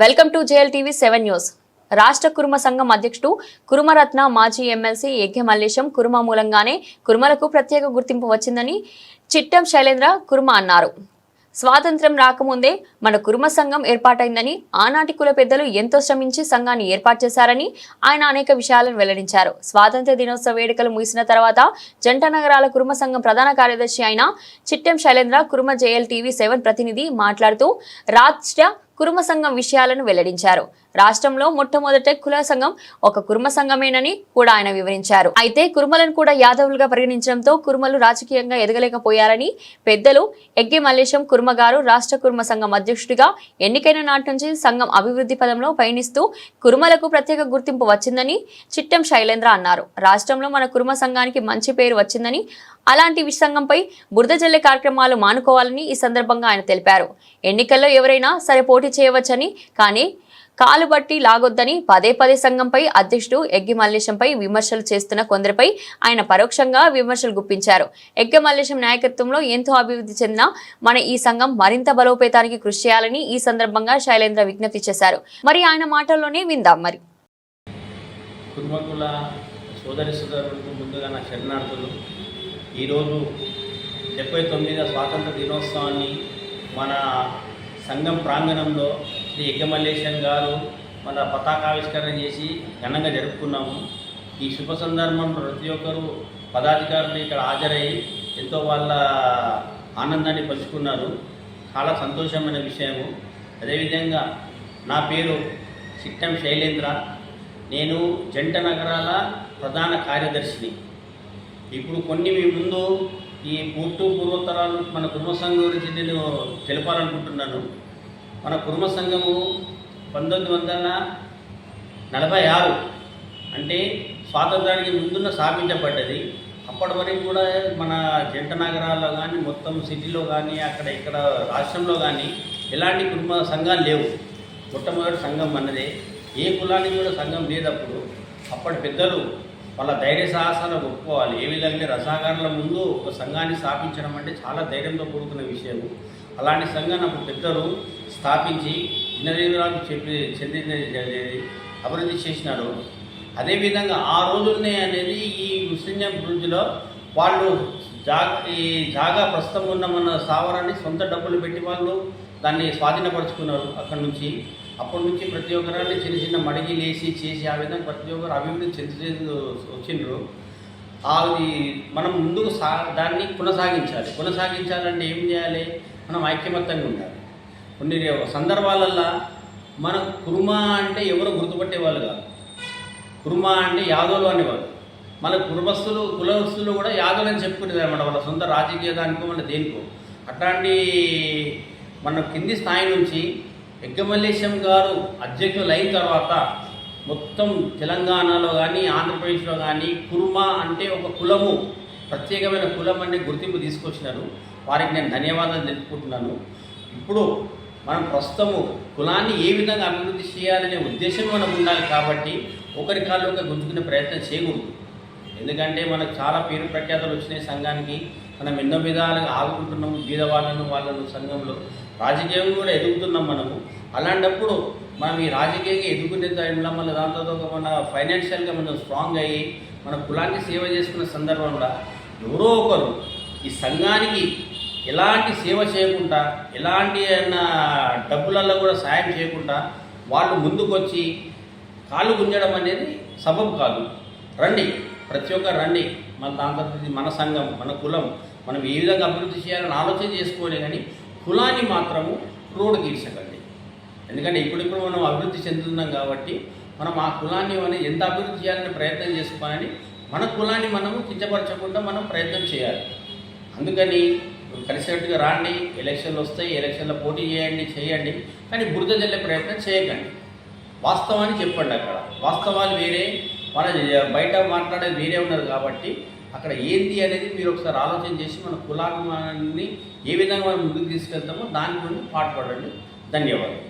Welcome to JLTV seven news. రాష్ట్ర కురుమ సంఘం అధ్యక్షుడు కురుమరత్న మాజీ ఎమ్మెల్సీ యజ్ఞ మల్లేశం కురుమ మూలంగానే కురుమలకు ప్రత్యేక గుర్తింపు వచ్చిందని చిట్టం శైలేంద్ర కురుమ అన్నారు. స్వాతంత్ర్యం రాకముందే మన కురుమ సంఘం ఏర్పాటైందని ఆనాటి కుల పెద్దలు ఎంతో శ్రమించి సంఘాన్ని ఏర్పాటు చేశారని ఆయన అనేక విషయాలను వెల్లడించారు. స్వాతంత్ర్య దినోత్సవ వేడుకలు ముగిసిన తర్వాత జంట నగరాల కురుమ సంఘం ప్రధాన కార్యదర్శి అయిన Chittem Shailendra Kuruma JL TV seven ప్రతినిధి మాట్లాడుతూ రాష్ట్ర కురుమ సంఘం విషయాలను వెల్లడించారు. రాష్ట్రంలో మొట్టమొదట కుల సంఘం ఒక కురుమ సంఘమేనని కూడా ఆయన వివరించారు. అయితే కురుమలను కూడా యాదవులుగా పరిగణించడంతో కురుమలు రాజకీయంగా ఎదగలేకపోయారని పెద్దలు ఎగ్గి మల్లేశం కుర్మ గారు రాష్ట్ర కుర్మ సంఘం అధ్యక్షుడిగా ఎన్నికైన నాటి నుంచి సంఘం అభివృద్ధి పదంలో పయనిస్తూ కురుమలకు ప్రత్యేక గుర్తింపు వచ్చిందని చిట్టం శైలేంద్ర అన్నారు. రాష్ట్రంలో మన కుర్మ సంఘానికి మంచి పేరు వచ్చిందని అలాంటి విష బురద జల్లే కార్యక్రమాలు మానుకోవాలని ఈ సందర్భంగా ఆయన తెలిపారు. ఎన్నికల్లో ఎవరైనా సరే పోటీ చేయవచ్చని కానీ కాలు బట్టి లాగొద్దని పదే పదే సంఘంపై అధ్యక్షుడు ఎగ్గి మల్లేశంపై విమర్శలు చేస్తున్న కొందరిపై ఆయన పరోక్షంగా విమర్శలు గుప్పించారు. ఎగ్గి మల్లేశం నాయకత్వంలో ఎంతో అభివృద్ధి చెందిన మన ఈ సంఘం మరింత బలోపేతానికి కృషి చేయాలని ఈ సందర్భంగా శైలేంద్ర విజ్ఞప్తి చేశారు. మరి ఆయన మాటల్లోనే విందాం మరి. సోదరి సోదరులకు ముందుగా నా శరణార్థులు ఈరోజు డెబ్బై తొమ్మిదవ స్వాతంత్ర దినోత్సవాన్ని మన సంఘం ప్రాంగణంలో శ్రీ యజ్ఞమల్లేశం గారు మన పతాకావిష్కరణ చేసి ఘనంగా జరుపుకున్నాము. ఈ శుభ సందర్భం ప్రతి ఒక్కరు పదాధికారులు ఇక్కడ హాజరై ఎంతో వాళ్ళ ఆనందాన్ని పంచుకున్నారు. చాలా సంతోషమైన విషయము. అదేవిధంగా నా పేరు చిట్టం శైలేంద్ర. నేను జంట నగరాల ప్రధాన కార్యదర్శిని. ఇప్పుడు కొన్ని మీ ముందు ఈ పూర్తి పూర్వోత్తరాలు మన కుటుంబ సంఘం గురించి నేను తెలపాలనుకుంటున్నాను. మన కుటుంబ సంఘము పంతొమ్మిది వందల నలభై ఆరు అంటే స్వాతంత్రానికి ముందున్న స్థాపించబడ్డది. అప్పటి వరకు కూడా మన జంట నగరాల్లో కానీ మొత్తం సిటీలో కానీ అక్కడ ఇక్కడ రాష్ట్రంలో కానీ ఎలాంటి కుటుంబ సంఘాలు లేవు. మొట్టమొదటి సంఘం అన్నదే. ఏ కులానికి కూడా సంఘం లేదప్పుడు అప్పటి పెద్దలు వాళ్ళ ధైర్య సాహసాలు ఒప్పుకోవాలి. ఏ విధంగా రసాగారాల ముందు ఒక సంఘాన్ని స్థాపించడం అంటే చాలా ధైర్యంతో కూడుకున్న విషయం అలాంటి సంఘాన్ని అప్పుడు పెద్దలు స్థాపించి ఇన్నదేవరాలకు చెప్పి చెందిన అభివృద్ధి చేసినారు అదేవిధంగా ఆ రోజుల్నే అనేది ఈ ముస్లిం బ్రిడ్జ్లో వాళ్ళు జా ఈ జాగా ప్రస్తుతం ఉన్న మన స్థావరాన్ని సొంత డబ్బులు పెట్టి వాళ్ళు దాన్ని స్వాధీనపరుచుకున్నారు అక్కడి నుంచి. అప్పటి నుంచి ప్రతి ఒక్కరాన్ని చిన్న చిన్న మడిగి లేసి చేసి ఆ విధంగా ప్రతి ఒక్కరు అభివృద్ధి చెంది వచ్చిండ్రు. అది మనం ముందుకు సా దాన్ని కొనసాగించాలి. కొనసాగించాలంటే ఏం చేయాలి? మనం ఐక్యమత్తంగా ఉండాలి. కొన్ని సందర్భాలల్లో మనం కుర్మా అంటే ఎవరు గుర్తుపట్టేవాళ్ళు కాదు. కుర్మా అంటే యాదవులు అనేవాళ్ళు. మన కుర్మస్తులు కులస్తులు కూడా యాదవులు అని చెప్పుకునేది అనమాట వాళ్ళ సొంత రాజకీయ దానికో మన దేనికో. అట్లాంటి మన కింది స్థాయి నుంచి ఎగ్గమల్లేశం గారు అధ్యక్షులు అయిన తర్వాత మొత్తం తెలంగాణలో కానీ ఆంధ్రప్రదేశ్లో కానీ కుర్మా అంటే ఒక కులము. ప్రత్యేకమైన కులం అనే గుర్తింపు తీసుకొచ్చినారు. వారికి నేను ధన్యవాదాలు తెలుపుకుంటున్నాను. ఇప్పుడు మనం ప్రస్తుతము కులాన్ని ఏ విధంగా అభివృద్ధి చేయాలనే ఉద్దేశం మనం ఉండాలి కాబట్టి ఒకరి కాళ్ళు ఒక గుంజుకునే ప్రయత్నం చేయకూడదు. ఎందుకంటే మనకు చాలా పేరు ప్రఖ్యాతలు వచ్చినాయి సంఘానికి. మనం ఎన్నో విధాలుగా ఆదుకుంటున్నాము బీద వాళ్ళను వాళ్ళను సంఘంలో. రాజకీయం కూడా ఎదుగుతున్నాం మనము. అలాంటప్పుడు మనం ఈ రాజకీయంగా ఎదుర్కొనే టైంలో మళ్ళీ దాంతో మన ఫైనాన్షియల్గా మనం స్ట్రాంగ్ అయ్యి మన కులానికి సేవ చేసుకున్న సందర్భంలో ఎవరో ఒకరు ఈ సంఘానికి ఎలాంటి సేవ చేయకుండా ఎలాంటి అయినా డబ్బులలో కూడా సాయం చేయకుండా వాళ్ళు ముందుకొచ్చి కాలు గుంజడం అనేది సబబు కాదు. రండి ప్రతి ఒక్కరు రండి. మన దాంతో మన సంఘం మన కులం మనం ఏ విధంగా అభివృద్ధి చేయాలని ఆలోచన చేసుకోలే కానీ కులాన్ని మాత్రము రోడ్డు తీర్చగలం ఎందుకంటే ఇప్పుడిప్పుడు మనం అభివృద్ధి చెందుతున్నాం కాబట్టి మనం ఆ కులాన్ని మనం ఎంత అభివృద్ధి చేయాలని ప్రయత్నం చేసుకోవాలని మన కులాన్ని మనము కించపరచకుండా మనం ప్రయత్నం చేయాలి. అందుకని కలిసినట్టుగా రాండి ఎలక్షన్లు వస్తాయి ఎలక్షన్లో పోటీ చేయండి చేయండి కానీ బురద జల్లే ప్రయత్నం చేయకండి. వాస్తవాన్ని చెప్పండి అక్కడ. వాస్తవాలు వేరే మన బయట మాట్లాడేది వేరే ఉన్నారు కాబట్టి అక్కడ ఏంటి అనేది మీరు ఒకసారి ఆలోచన చేసి మన కులాన్ని ఏ విధంగా మనం ముందుకు తీసుకెళ్తామో దాని గురించి పాటుపడండి ధన్యవాదాలు.